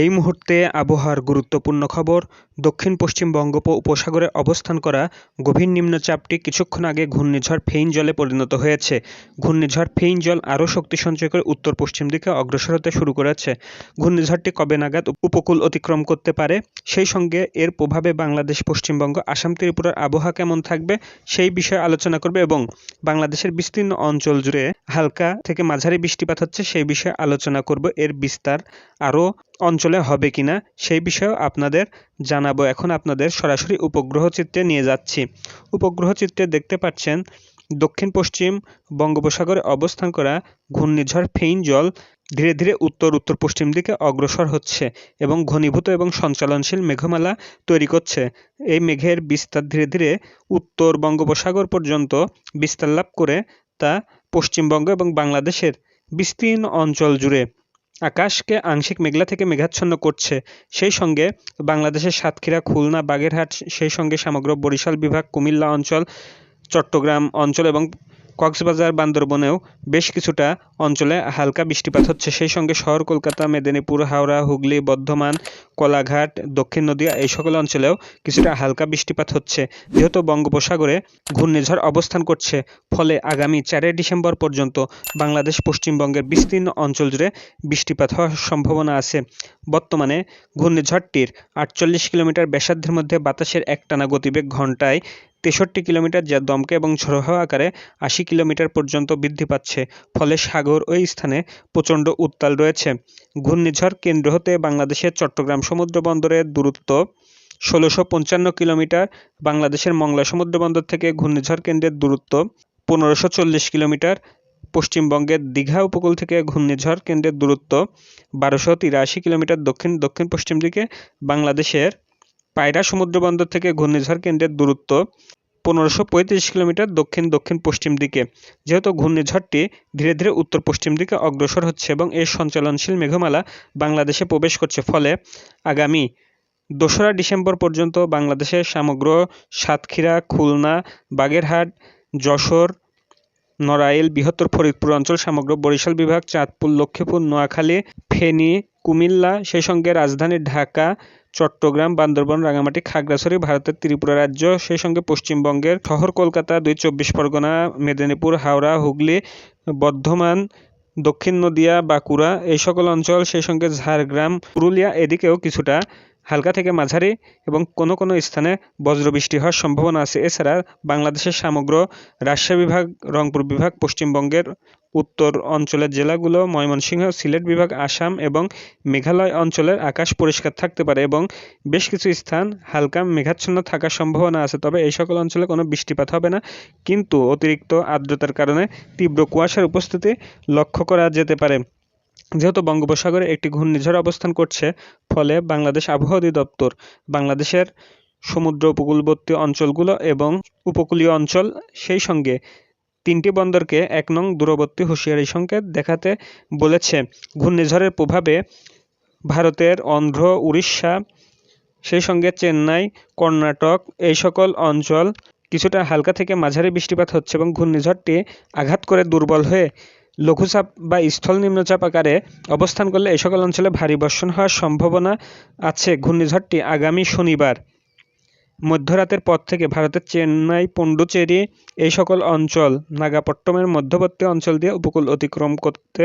এই মুহূর্তে আবহাওয়ার গুরুত্বপূর্ণ খবর দক্ষিণ পশ্চিম বঙ্গোপ উপসাগরে অবস্থান করা গভীর নিম্নচাপটি কিছুক্ষণ আগে ঘূর্ণিঝড় ফেইনজলে পরিণত হয়েছে। ঘূর্ণিঝড় ফেইনজল আরও শক্তি সঞ্চয় করে উত্তর পশ্চিম দিকে অগ্রসর হতে শুরু করেছে। ঘূর্ণিঝড়টি কবে নাগাদ উপকূল অতিক্রম করতে পারে, সেই সঙ্গে এর প্রভাবে বাংলাদেশ পশ্চিমবঙ্গ আসাম, ত্রিপুরার আবহাওয়া কেমন থাকবে, সেই বিষয়ে আলোচনা করবে এবং বাংলাদেশের বিস্তীর্ণ অঞ্চল জুড়ে হালকা থেকে মাঝারি বৃষ্টিপাত হচ্ছে, সেই বিষয়ে আলোচনা করব। এর বিস্তার আরও অঞ্চলে হবে কিনা সেই বিষয়েও আপনাদের জানাব। এখন আপনাদের সরাসরি উপগ্রহ চিত্রে নিয়ে যাচ্ছি। উপগ্রহ চিত্রে দেখতে পাচ্ছেন, দক্ষিণ পশ্চিম বঙ্গোপসাগরে অবস্থান করা ঘূর্ণিঝড় ফেইনজল ধীরে ধীরে উত্তর উত্তর পশ্চিম দিকে অগ্রসর হচ্ছে এবং ঘনীভূত এবং সঞ্চালনশীল মেঘমালা তৈরি করছে। এই মেঘের বিস্তার ধীরে ধীরে উত্তর বঙ্গোপসাগর পর্যন্ত বিস্তার লাভ করে তা পশ্চিমবঙ্গ এবং বাংলাদেশের বিস্তীর্ণ অঞ্চল জুড়ে। আকাশকে আংশিক মেঘলা থেকে মেঘাচ্ছন্ন করছে। সেই সঙ্গে বাংলাদেশের সাতক্ষীরা, খুলনা, বাগেরহাট, সেই সঙ্গে সমগ্র বরিশাল বিভাগ, কুমিল্লা অঞ্চল, চট্টগ্রাম অঞ্চল এবং কক্সবাজার বান্দরবনেও বেশ কিছুটা অঞ্চলে হালকা বৃষ্টিপাত হচ্ছে। সেই সঙ্গে শহর, কলকাতা, মেদিনীপুর, হাওড়া, হুগলি, বর্ধমান, কোলাঘাট, দক্ষিণ নদিয়া এই সকল অঞ্চলেও কিছুটা হালকা বৃষ্টিপাত হচ্ছে। যেহেতু বঙ্গোপসাগরে ঘূর্ণিঝড় অবস্থান করছে, ফলে আগামী চারই ডিসেম্বর পর্যন্ত বাংলাদেশ পশ্চিমবঙ্গের বিস্তীর্ণ অঞ্চল জুড়ে বৃষ্টিপাত হওয়ার সম্ভাবনা আছে। বর্তমানে ঘূর্ণিঝড়টির আটচল্লিশ কিলোমিটার ব্যাসার্ধের মধ্যে বাতাসের একটানা গতিবেগ ঘন্টায় তেষট্টি কিলোমিটার যা দমকা এবং ঝোড়ো আকারে আশি কিলোমিটার পর্যন্ত বৃদ্ধি পাচ্ছে। ফলে সাগর ওই স্থানে প্রচণ্ড উত্তাল রয়েছে। ঘূর্ণিঝড় কেন্দ্র হতে বাংলাদেশের চট্টগ্রাম সমুদ্র বন্দরের দূরত্ব ষোলোশো পঞ্চান্ন কিলোমিটার, বাংলাদেশের মংলা সমুদ্র বন্দর থেকে ঘূর্ণিঝড় কেন্দ্রের দূরত্ব পনেরোশো চল্লিশ কিলোমিটার, পশ্চিমবঙ্গের দীঘা উপকূল থেকে ঘূর্ণিঝড় কেন্দ্রের দূরত্ব বারোশো তিরাশি কিলোমিটার দক্ষিণ দক্ষিণ পশ্চিম দিকে, বাংলাদেশের পায়রা সমুদ্র বন্দর থেকে ঘূর্ণিঝড় কেন্দ্রের দূরত্ব পনেরোশো পঁয়ত্রিশ কিলোমিটার দক্ষিণ দক্ষিণ পশ্চিম দিকে। যেহেতু ঘূর্ণিঝড়টি ধীরে ধীরে উত্তর পশ্চিম দিকে অগ্রসর হচ্ছে এবং এর সঞ্চালনশীল মেঘমালা বাংলাদেশে প্রবেশ করছে। ফলে আগামী দোসরা ডিসেম্বর পর্যন্ত বাংলাদেশের সমগ্র সাতক্ষীরা, খুলনা, বাগেরহাট, যশোর, নড়াইল, বৃহত্তর ফরিদপুর অঞ্চল, সমগ্র বরিশাল বিভাগ, চাঁদপুর, লক্ষ্মীপুর, নোয়াখালী, ফেনী, কুমিল্লা, সেই সঙ্গে রাজধানী ঢাকা চট্টগ্রাম, বান্দরবন রাঙামাটি খাগড়াছড়ি, ভারতের ত্রিপুরা রাজ্য, সেই সঙ্গে পশ্চিমবঙ্গের শহর কলকাতা, দুই চব্বিশ পরগনা, মেদিনীপুর, হাওড়া, হুগলি, বর্ধমান, দক্ষিণ নদিয়া, বাঁকুড়া, এই সকল অঞ্চল, সেই সঙ্গে ঝাড়গ্রাম, পুরুলিয়া, এদিকেও কিছুটা হালকা থেকে মাঝারি এবং কোনো কোনো স্থানে বজ্রবৃষ্টি হওয়ার সম্ভাবনা আছে। এছাড়া বাংলাদেশের সমগ্র রাজশাহী বিভাগ, রংপুর বিভাগ, পশ্চিমবঙ্গের উত্তর অঞ্চলের জেলাগুলো, ময়মনসিংহ, সিলেট বিভাগ, আসাম এবং মেঘালয় অঞ্চলের আকাশ পরিষ্কার থাকতে পারে এবং বেশ কিছু স্থান হালকা মেঘাচ্ছন্ন থাকার সম্ভাবনা আছে। তবে এই সকল অঞ্চলে কোনো বৃষ্টিপাত হবে না, কিন্তু অতিরিক্ত আর্দ্রতার কারণে তীব্র কুয়াশার উপস্থিতি লক্ষ্য করা যেতে পারে। যেহেতু বঙ্গোপসাগরে একটি ঘূর্ণিঝড় অবস্থান করছে, ফলে বাংলাদেশ আবহাওয়া অধিদপ্তর, বাংলাদেশের সমুদ্র উপকূলবর্তী অঞ্চলগুলো এবং উপকূলীয় অঞ্চল, সেই সঙ্গে তিনটি বন্দরকে এক নং দূরবর্তী হুঁশিয়ারি সংকেত দেখাতে বলেছে। ঘূর্ণিঝড়ের প্রভাবে ভারতের অন্ধ্র, উড়িষ্যা, সেই সঙ্গে চেন্নাই, কর্ণাটক, এই সকল অঞ্চল কিছুটা হালকা থেকে মাঝারি বৃষ্টিপাত হচ্ছে এবং ঘূর্ণিঝড়টি আঘাত করে দুর্বল হয়ে লঘুচাপ বা স্থল নিম্নচাপ আকারে অবস্থান করলে এই সকল অঞ্চলে ভারী বর্ষণ হওয়ার সম্ভাবনা আছে ঘূর্ণিঝড়টি আগামী শনিবার। মধ্যরাতের পর থেকে ভারতের চেন্নাই পণ্ডুচেরি এই সকল অঞ্চল নাগাপট্টমের মধ্যবর্তী অঞ্চল দিয়ে উপকূল অতিক্রম করতে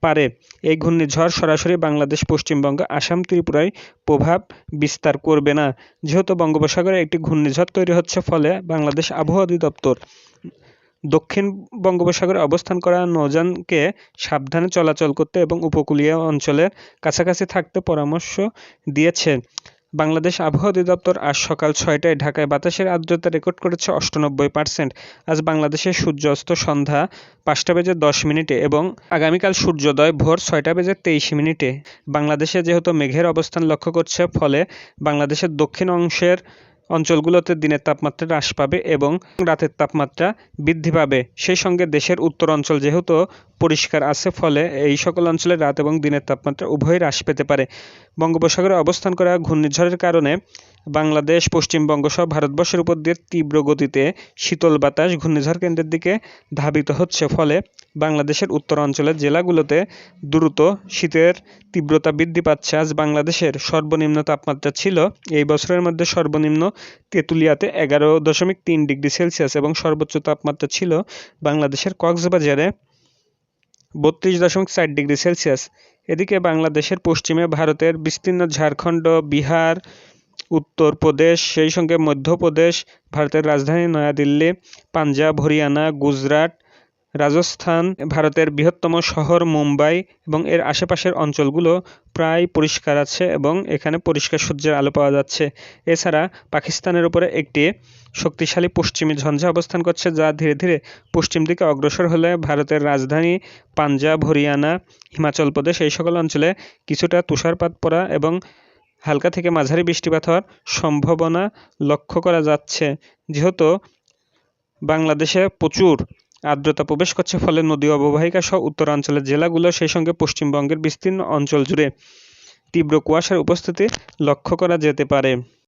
পারে। এই ঘূর্ণিঝড় সরাসরি বাংলাদেশ, পশ্চিমবঙ্গ, আসাম, ত্রিপুরায় প্রভাব বিস্তার করবে না। যেহেতু বঙ্গোপসাগরে একটি ঘূর্ণিঝড় তৈরি হচ্ছে ফলে বাংলাদেশ আবহাওয়া অধিদপ্তর দক্ষিণ বঙ্গোপসাগরে অবস্থান করা নৌযানকে সাবধানে চলাচল করতে এবং উপকূলীয় অঞ্চলের কাছাকাছি থাকতে পরামর্শ দিয়েছে। বাংলাদেশ আবহাওয়া অধিদপ্তর আজ সকাল ছয়টায় ঢাকায় বাতাসের আর্দ্রতা রেকর্ড করেছে অষ্টানব্বই পার্সেন্ট আজ বাংলাদেশের সূর্যাস্ত সন্ধ্যা পাঁচটা বেজে দশ মিনিটে এবং আগামীকাল সূর্যোদয় ভোর ছয়টা বেজে তেইশ মিনিটে। বাংলাদেশে যেহেতু মেঘের অবস্থান লক্ষ্য করছে, ফলে বাংলাদেশের দক্ষিণ অংশের অঞ্চলগুলোতে দিনের তাপমাত্রা হ্রাস পাবে এবং রাতের তাপমাত্রা বৃদ্ধি পাবে। সেই সঙ্গে দেশের উত্তর অঞ্চল যেহেতু পরিষ্কার আছে, ফলে এই সকল অঞ্চলে রাত এবং দিনের তাপমাত্রা উভয়ই হ্রাস পেতে পারে। বঙ্গোপসাগরে অবস্থান করা ঘূর্ণিঝড়ের কারণে বাংলাদেশ, পশ্চিমবঙ্গ সহ ভারতবর্ষের উপর দিয়ে তীব্র গতিতে শীতল বাতাস, ঘূর্ণিঝড় কেন্দ্রের দিকে ধাবিত হচ্ছে। ফলে বাংলাদেশের উত্তর অঞ্চলের জেলাগুলোতে দ্রুত শীতের তীব্রতা বৃদ্ধি পাচ্ছে। আজ বাংলাদেশের সর্বনিম্ন তাপমাত্রা ছিল এই বছরের মধ্যে সর্বনিম্ন তেঁতুলিয়াতে এগারো দশমিক তিন ডিগ্রি সেলসিয়াস এবং সর্বোচ্চ তাপমাত্রা ছিল বাংলাদেশের কক্সবাজারে বত্রিশ দশমিক চার ডিগ্রি সেলসিয়াস। এদিকে বাংলাদেশের পশ্চিমে ভারতের বিস্তীর্ণ ঝাড়খণ্ড, বিহার উত্তরপ্রদেশ, সেই সঙ্গে মধ্যপ্রদেশ, ভারতের রাজধানী নয়াদিল্লি, পাঞ্জাব, হরিয়ানা, গুজরাট, রাজস্থান, ভারতের বৃহত্তম শহর মুম্বাই এবং এর আশেপাশের অঞ্চলগুলো প্রায় পরিষ্কার আছে এবং এখানে পরিষ্কার সূর্যের আলো পাওয়া যাচ্ছে। এছাড়া পাকিস্তানের উপরে একটি শক্তিশালী পশ্চিমী ঝঞ্ঝা অবস্থান করছে, যা ধীরে ধীরে পশ্চিম দিকে অগ্রসর হলে ভারতের রাজধানী পাঞ্জাব, হরিয়ানা, হিমাচল প্রদেশ এই সকল অঞ্চলে কিছুটা তুষারপাত পড়া এবং হালকা থেকে মাঝারি বৃষ্টিপাত হওয়ার সম্ভাবনা লক্ষ্য করা যাচ্ছে। যেহেতু বাংলাদেশে প্রচুর আর্দ্রতা প্রবেশ করছে, ফলে নদী অববাহিকা সহ উত্তরাঞ্চলের জেলাগুলো সেই সঙ্গে পশ্চিমবঙ্গের বিস্তীর্ণ অঞ্চল জুড়ে তীব্র কুয়াশার উপস্থিতি লক্ষ্য করা যেতে পারে।